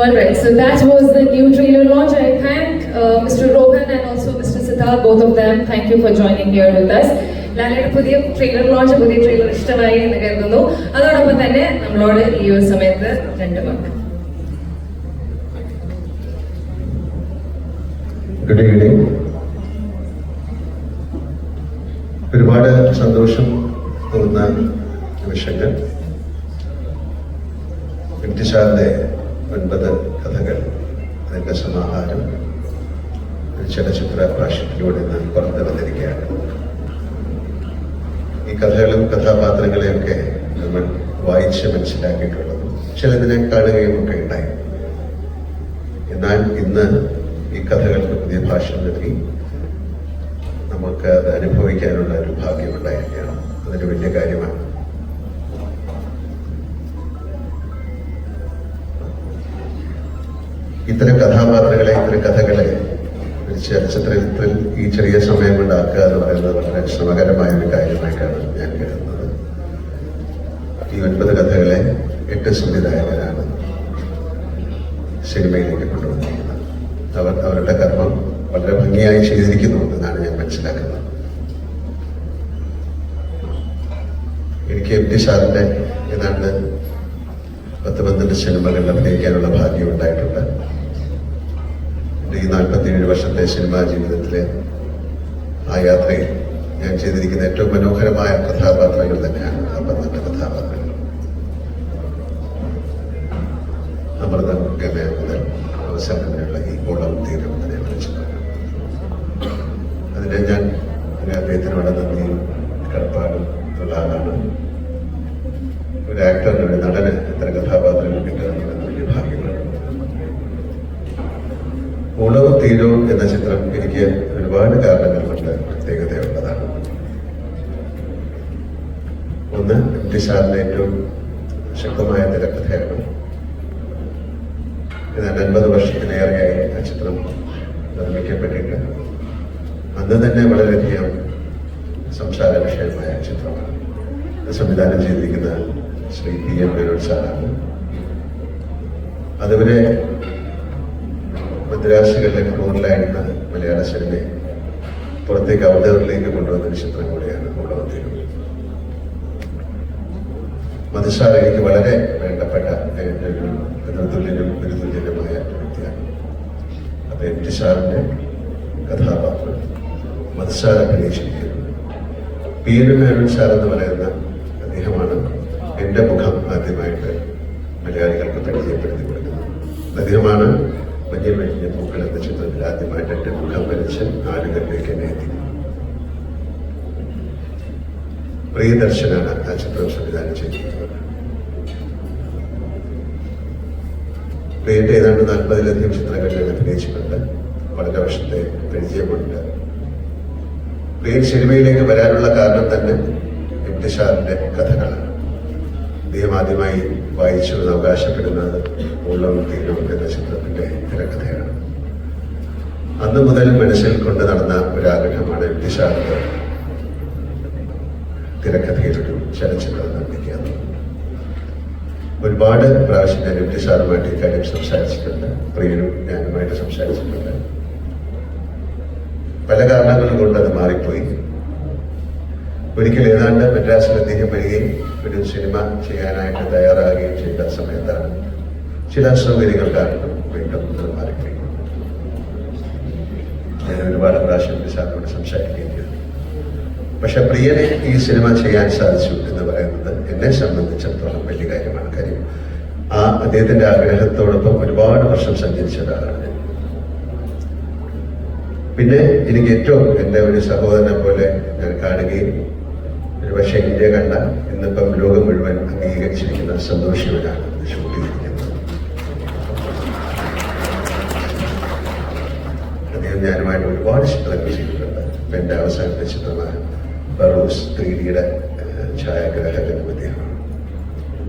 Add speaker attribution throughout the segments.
Speaker 1: All right, so that was the new trailer launch. I thank uh, Mr. Rohan and also Mr. Siddharth, both of them. Thank you for joining here with us. ലാലയുടെ പുതിയ trailer launch പുതിയ trailer ഇഷ്ടമായി എന്ന് കരുതുന്നു അതോടൊപ്പം തന്നെ നമ്മളോട് ഈ ഒരു സമയത്ത് രണ്ട് വാക്ക്
Speaker 2: ഒരുപാട് സന്തോഷം തോന്നുന്ന നിമിഷങ്ങൾ ബ്രിട്ടീഷുകാരുടെ ഒൻപത് കഥകൾ അതിന്റെ സമാഹാരം ചലച്ചിത്ര പ്രാഷ്യത്തിലൂടെ നാം പുറത്തു വന്നിരിക്കുകയാണ്. ഈ കഥകളും കഥാപാത്രങ്ങളെയൊക്കെ നമ്മൾ വായിച്ച് മനസ്സിലാക്കിയിട്ടുള്ളത് ചിലതിനെ കാണുകയും ഒക്കെ ഉണ്ടായി. എന്നാൽ ഇന്ന് ഈ കഥകൾക്ക് പുതിയ ഭാഷ നൽകി നമുക്ക് അത് അനുഭവിക്കാനുള്ള ഒരു ഭാഗ്യമുണ്ടായിരിക്കണം അതൊരു വലിയ കാര്യമാണ് ഇത്തരം കഥാപാത്രങ്ങളെ ഇത്തരം കഥകളെ ചലച്ചിത്രത്തിൽ ഈ ചെറിയ സമയം കൊണ്ടാക്കുക എന്ന് പറയുന്നത് വളരെ ശ്രമകരമായ ഒരു കാര്യമായിട്ടാണ് ഞാൻ കരുതുന്നത്. ഈ ഒൻപത് കഥകളെ എട്ട് സംവിധായകരാണ് സിനിമയിലേക്ക് കൊണ്ടുവന്നിരിക്കുന്നത്. അവർ അവരുടെ കർമ്മം വളരെ ഭംഗിയായി ചെയ്തിരിക്കുന്നു എന്നാണ് ഞാൻ മനസ്സിലാക്കുന്നത്. എനിക്ക് എം ടി സാറിന്റെ ഏതാണ്ട് പത്ത് പന്ത്രണ്ട് സിനിമകളിൽ അഭിനയിക്കാനുള്ള ഭാഗ്യം ഉണ്ടായിട്ടുണ്ട്. ഈ നാൽപ്പത്തിയേഴ് വർഷത്തെ സിനിമാ ജീവിതത്തിലെ ആ യാത്രയിൽ ഞാൻ ചെയ്തിരിക്കുന്ന ഏറ്റവും മനോഹരമായ കഥാപാത്രങ്ങൾ തന്നെയാണ് ആ പന്ത്രണ്ട് കഥാപാത്രങ്ങൾ. അമൃതം ഗമയ മുതൽ അവസാനം വരെയുള്ള ഈ ഓണം തീരം തന്നെ വിളിച്ചു അതിനെ ഞാൻ അദ്ദേഹത്തിനോട് നന്ദിയും കടപ്പാടും ഉള്ള ആളാണ്. ഒരു ആക്ടറിന് ഒരു നടന് ഓളവും എന്ന ചിത്രം എനിക്ക് ഒരുപാട് കാരണങ്ങൾ കൊണ്ട് പ്രത്യേകതയുള്ളതാണ്. ഒന്ന് എം ടി ഏറ്റവും ശക്തമായ തിരക്കഥയാണ് ഏതാണ്ട് അൻപത് വർഷത്തിലേറെയായി ആ ചിത്രം നിർമ്മിക്കപ്പെട്ടിട്ട് അന്ന് തന്നെ വളരെയധികം സംസാര വിഷയമായ ചിത്രമാണ്. സംവിധാനം ചെയ്തിരിക്കുന്ന ശ്രീ പി എം വിനോദ് സാറാണ്. അതുവരെ മദ്രാസുകളിലെ കൂടുതലായിട്ട് മലയാള ശൈലി പുറത്തേക്ക് ഔദ്യോഗിലേക്ക് കൊണ്ടുവന്ന ഒരു ചിത്രം കൂടിയാണ് ഉള്ളവത്തിലും മധുശാലയ്ക്ക് വളരെ വേണ്ടപ്പെട്ട ഒരു ഗുരുതുല്യനുമായ ഒരു വ്യക്തിയാണ്. അപ്പൊ എം ടി സാറിന്റെ കഥാപാത്രം മധുശാല അഭിനയിച്ചിരിക്കുന്നു. പി എൻ മേനോൻ സാർ എന്ന് പറയുന്ന അദ്ദേഹമാണ് എന്റെ മുഖം ആദ്യമായിട്ട് മലയാളികൾക്ക് വലിയ ചിത്രത്തിൽ ആദ്യമായിട്ട് എന്റെ മുഖം വരച്ച് ആളുകളിലേക്ക് എന്നെ പ്രിയദർശനാണ് ആ ചിത്രം സംവിധാനം ചെയ്തിരിക്കുന്നത്. പ്രിയന്റെ ഏതാണ്ട് നാൽപ്പതിലധികം ചിത്രങ്ങളിൽ അഭിനയിച്ചിട്ടുണ്ട്. വളരെ വർഷത്തെ പരിചയമുണ്ട്. പ്രിയൻ സിനിമയിലേക്ക് വരാനുള്ള കാരണം തന്നെ എട്ടിഷാറിന്റെ കഥകളാണ്. അദ്ദേഹം ആദ്യമായി വായിച്ചു അവകാശപ്പെടുന്നത് ഉള്ളവും തീരവും ചിത്രത്തിന്റെ തിരക്കഥയാണ്. അന്ന് മുതൽ മനസ്സിൽ കൊണ്ടു നടന്ന ഒരാഗ്രഹമാണ് സാറിന്റെ തിരക്കഥയിലൊരു ചലച്ചിത്രം നിർമ്മിക്കുക ഒരുപാട് പ്രാവശ്യം ഞാൻ എം ടി സാറുമായിട്ട് ഇക്കാര്യം സംസാരിച്ചിട്ടുണ്ട്. പ്രിയനും ഞാനുമായിട്ട് സംസാരിച്ചിട്ടുണ്ട്. പല കാരണങ്ങൾ കൊണ്ട് അത് മാറിപ്പോയി. ഒരിക്കൽ ഏതാണ്ട് മദ്രാസിൽ അദ്ദേഹം വരികയും ഒരു സിനിമ ചെയ്യാനായിട്ട് തയ്യാറാകുകയും ചെയ്ത സമയത്താണ് ചില അസൗകര്യങ്ങൾ കാരണം വീണ്ടും അത് മാറിപ്പോയി. ഞാൻ ഒരുപാട് പ്രാവശ്യം എം സംസാരിക്കേണ്ടി വന്നു പക്ഷെ പ്രിയനെ ഈ സിനിമ ചെയ്യാൻ സാധിച്ചു എന്ന് പറയുന്നത് എന്നെ സംബന്ധിച്ചിടത്തോളം വലിയ കാര്യമാണ്. കാര്യം ആ അദ്ദേഹത്തിന്റെ ആഗ്രഹത്തോടൊപ്പം ഒരുപാട് വർഷം സഞ്ചരിച്ച ഒരാളാണ് ഞാൻ. പിന്നെ എനിക്ക് ഏറ്റവും എന്റെ ഒരു സഹോദരനെ പോലെ ഞാൻ കാണുകയും ഒരു പക്ഷേ ഇന്ത്യ കണ്ട ഇന്നിപ്പം ലോകം മുഴുവൻ അംഗീകരിച്ചിരിക്കുന്ന സന്തോഷവനാണ് ഇത് ഷൂട്ട് ചെയ്തിരിക്കുന്നത് അദ്ദേഹം ഞാനുമായിട്ട് ഒരുപാട് ചിത്രങ്ങൾ ചെയ്തിട്ടുണ്ട്. ഇപ്പം എന്റെ അവസാനത്തെ ചിത്രമായ ബറോസ് ത്രീ ഡിയുടെ ഛായാഗ്രാഹകനും അദ്ദേഹമാണ്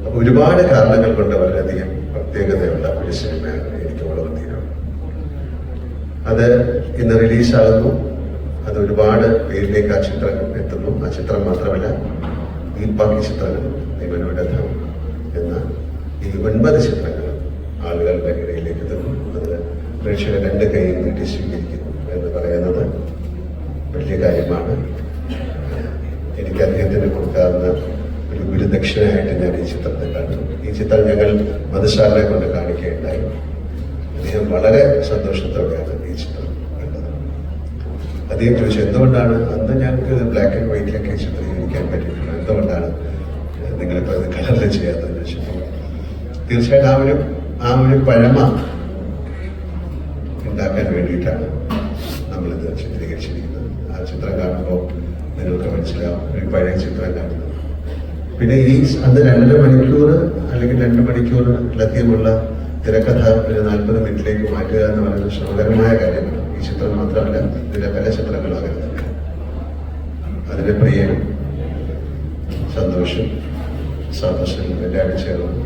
Speaker 2: അപ്പൊ ഒരുപാട് കാരണങ്ങൾ കൊണ്ട് വളരെയധികം പ്രത്യേകതയുള്ള ഒരു സിനിമയാണ് എനിക്ക് വളർത്തിയത് അത് ഇന്ന് റിലീസാകുന്നു. അത് ഒരുപാട് പേരിലേക്ക് ആ ചിത്രം എത്തുന്നു. ആ ചിത്രം മാത്രമല്ല ഈ ബാക്കി ചിത്രങ്ങൾ ഇവനോട് എന്ന ഈ ഒൻപത് ചിത്രങ്ങൾ ആളുകളുടെ ഇടയിലേക്ക് എത്തുന്നു. അത് പ്രേക്ഷകർ രണ്ട് കൈയും നീട്ടി സ്വീകരിക്കുന്നു. വലിയ കാര്യമാണ്. എനിക്ക് അദ്ദേഹത്തിന് കൊടുക്കാവുന്ന ഒരു ഗുരുദക്ഷിണയായിട്ട് ഞാൻ ഈ ചിത്രത്തെ കണ്ടു. ഈ ചിത്രം ഞങ്ങൾ മതശാലയെ കൊണ്ട് കാണിക്കുകയുണ്ടായി. അദ്ദേഹം വളരെ സന്തോഷത്തോടെയാണ് ഈ ചിത്രം കണ്ടത്. അദ്ദേഹം ചോദിച്ചു എന്തുകൊണ്ടാണ്? അന്ന് ഞങ്ങൾക്ക് ബ്ലാക്ക് ആൻഡ് വൈറ്റിലൊക്കെ ചിത്രീകരിക്കാൻ പറ്റിയിട്ടുണ്ട്. എന്തുകൊണ്ടാണ്? നിങ്ങളിപ്പോൾ ഇത് കളറിൽ ചെയ്യാത്തതെന്ന് വെച്ചപ്പോൾ തീർച്ചയായിട്ടും ആ ഒരു ആ ഒരു പഴമ ഉണ്ടാക്കാൻ വേണ്ടിയിട്ടാണ്. ചിത്രം കാണുമ്പോൾ നിങ്ങൾക്ക് മനസ്സിലാവും. ഒരു പഴയ ചിത്രം കാണുന്നത് പിന്നെ ഈ അന്ന് രണ്ടര മണിക്കൂർ അല്ലെങ്കിൽ രണ്ട് മണിക്കൂർ ലഭ്യമുള്ള തിരക്കഥ ഒരു നാൽപ്പത് മിനിറ്റിലേക്ക് മാറ്റുക എന്ന് പറയുന്നത് ശ്രമകരമായ കാര്യമാണ്. ഈ ചിത്രം മാത്രമല്ല ഇതിലെ പല ചിത്രങ്ങളും അങ്ങനെ പ്രിയം സന്തോഷം സന്തോഷം എല്ലാവരും ചേർന്ന്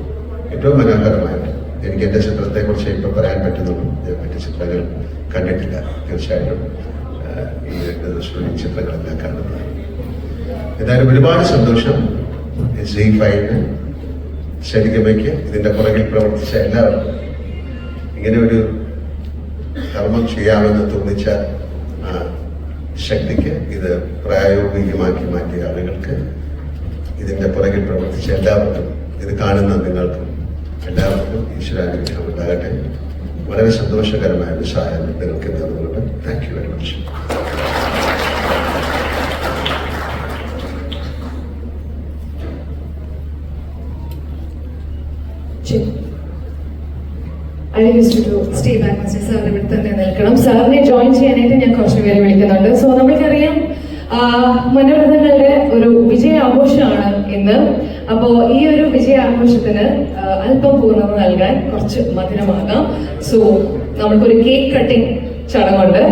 Speaker 2: ഏറ്റവും മനോഹരമായിട്ട് എനിക്ക് എന്റെ ചിത്രത്തെക്കുറിച്ച് ഇപ്പോൾ പറയാൻ പറ്റുന്നുള്ളൂ. മറ്റു ചിത്രങ്ങൾ കണ്ടിട്ടില്ല തീർച്ചയായിട്ടും. ഈ രണ്ട് ഈ ചിത്രങ്ങളെല്ലാം കാണുന്നത്. എന്തായാലും ഒരുപാട് സന്തോഷം. ജി ഫൈവിന് ശരിക്കമ്മയ്ക്ക് ഇതിന്റെ പുറകിൽ പ്രവർത്തിച്ച എല്ലാവർക്കും ഇങ്ങനെ ഒരു കർമ്മം ചെയ്യാമെന്ന് തോന്നിച്ച ആ ശക്തിക്ക് ഇത് പ്രായോഗികമാക്കി മാറ്റിയ ആളുകൾക്ക് ഇതിന്റെ പുറകിൽ പ്രവർത്തിച്ച എല്ലാവർക്കും ഇത് കാണുന്ന നിങ്ങൾക്കും എല്ലാവർക്കും ഈശ്വരാനുഗ്രഹം ഉണ്ടാകട്ടെ. വളരെ സന്തോഷകരമായ ഒരു നിങ്ങൾക്ക് നേർന്നുകൊണ്ട് thank you very much
Speaker 1: I use to stay back mister sir ഇവിടെ തന്നെ നിൽക്കണം. സാറിനെ ജോയിൻ ചെയ്യാനായിട്ട് ഞാൻ കുറച്ച് പേര് വിളിക്കുന്നുണ്ട്. സോ നമ്മൾക്കറിയാം മനോരഥങ്ങളുടെ ഒരു വിജയ ആഘോഷമാണ് ഇന്ന്. അപ്പോ ഈ ഒരു വിജയാഘോഷത്തിന് അല്പം പൂർണത നൽകാൻ കുറച്ച് മധുരമാകാം. സോ നമ്മൾക്കൊരു കേക്ക് കട്ടിംഗ് ചടങ്ങുണ്ട്.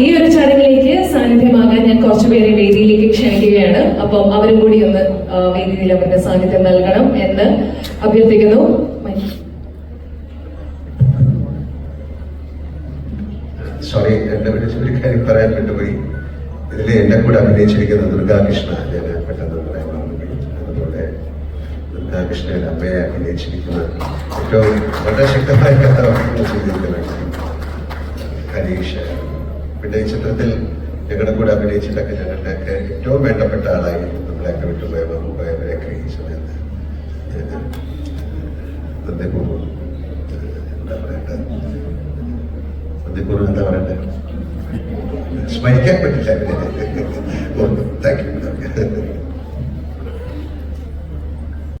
Speaker 1: ഈ ഒരു ചടങ്ങിലേക്ക് സാന്നിധ്യമാകാൻ ഞാൻ കുറച്ചുപേരെ വേദിയിലേക്ക് ക്ഷണിക്കുകയാണ്. അപ്പം അവരും കൂടി ഒന്ന് വേദിയിൽ അവരുടെ സാന്നിധ്യം നൽകണം എന്ന് അഭ്യർത്ഥിക്കുന്നു.
Speaker 2: സോറി എന്റെ ഒരു കാര്യം പറയാൻ വിട്ടുപോയി ഇതിൽ എന്നെ കൂടെ അഭിനയിച്ചിരിക്കുന്ന ദുർഗാകൃഷ്ണ ഞാൻ പെട്ടെന്ന് അതുപോലെ ദുർഗാകൃഷ്ണൻ അമ്മയെ അഭിനയിച്ചിരിക്കുന്ന ഏറ്റവും വളരെ ശക്തമായ കഥാപാത്രങ്ങൾ ചെയ്തിരിക്കുന്ന ഹരീഷ്. പിന്നെ ഈ ചിത്രത്തിൽ ഞങ്ങളുടെ കൂടെ അഭിനയിച്ചിട്ടൊക്കെ ഞങ്ങളുടെയൊക്കെ ഏറ്റവും വേണ്ടപ്പെട്ട ആളായി നമ്മളെയൊക്കെ വിട്ടുപോയ പോയവരെ ഈ സമയത്ത് നന്ദിപൂർവം എന്താ പറയണ്ടത് അതിപ്പൂർവം എന്താ പറയണ്ടേ? സ്മരിക്കാൻ പറ്റില്ല.